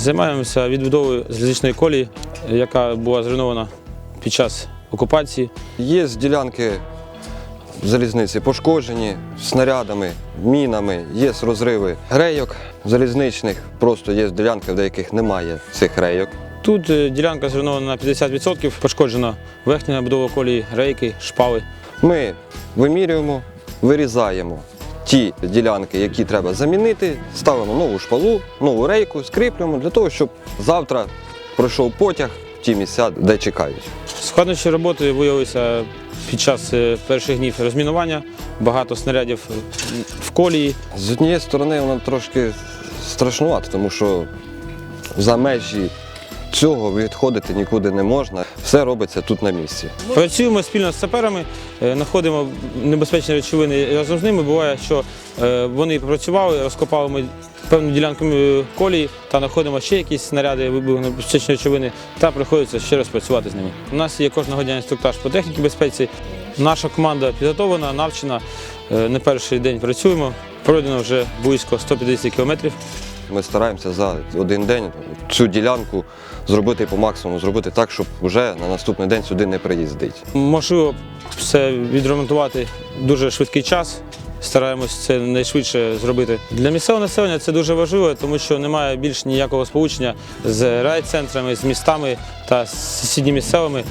Займаємося відбудовою залізничної колії, яка була зруйнована під час окупації. Є ділянки залізниці пошкоджені снарядами, мінами, є розриви рейок залізничних, просто є ділянки, в деяких немає цих рейок. Тут е, ділянка зруйнована на 50%, пошкоджена верхня будова колії, рейки, шпали. Ми вимірюємо, вирізаємо ті ділянки, які треба замінити, ставимо нову шпалу, нову рейку, скріплюємо для того, щоб завтра пройшов потяг в ті місця, де чекають. Складнощі роботи виявилися під час е, перших днів розмінування, багато снарядів в колії. З однієї сторони, воно трошки страшнувато, тому що за межі цього відходити нікуди не можна. Все робиться тут на місці. Працюємо спільно з саперами, е, знаходимо небезпечні речовини. Разом з ними буває, що е, вони попрацювали, розкопали ми певну ділянку е, колії та знаходимо ще якісь снаряди, вибухонебезпечні речовини, та приходиться ще раз працювати з ними. У нас є кожного дня інструктаж по техніці безпеці. Наша команда підготовлена, навчена. Не перший день працюємо. Пройдено вже близько 150 кілометрів. Ми стараємося за один день цю ділянку зробити по максимуму, зробити так, щоб вже на наступний день сюди не приїздить. Можливо, все відремонтувати дуже швидкий час. Стараємось це найшвидше зробити. Для місцевого населення це дуже важливо, тому що немає більш ніякого сполучення з райцентрами, з містами та з сусідніми селами.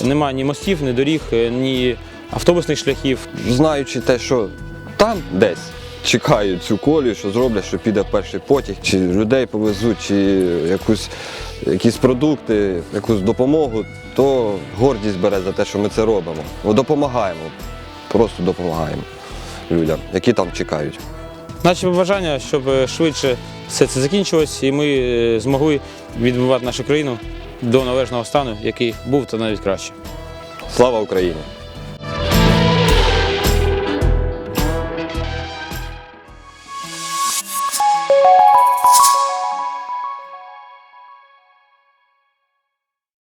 Немає ні мостів, ні доріг, ні автобусних шляхів. Знаючи те, що там десь чекають цю колію, що зроблять, що піде перший потяг, чи людей повезуть, чи якусь, якісь продукти, якусь допомогу, то гордість бере за те, що ми це робимо. Ми допомагаємо, просто допомагаємо людям, які там чекають. Наші побажання, щоб швидше все це закінчилось, і ми е, змогли відбувати нашу країну до належного стану, який був та навіть краще. Слава Україні!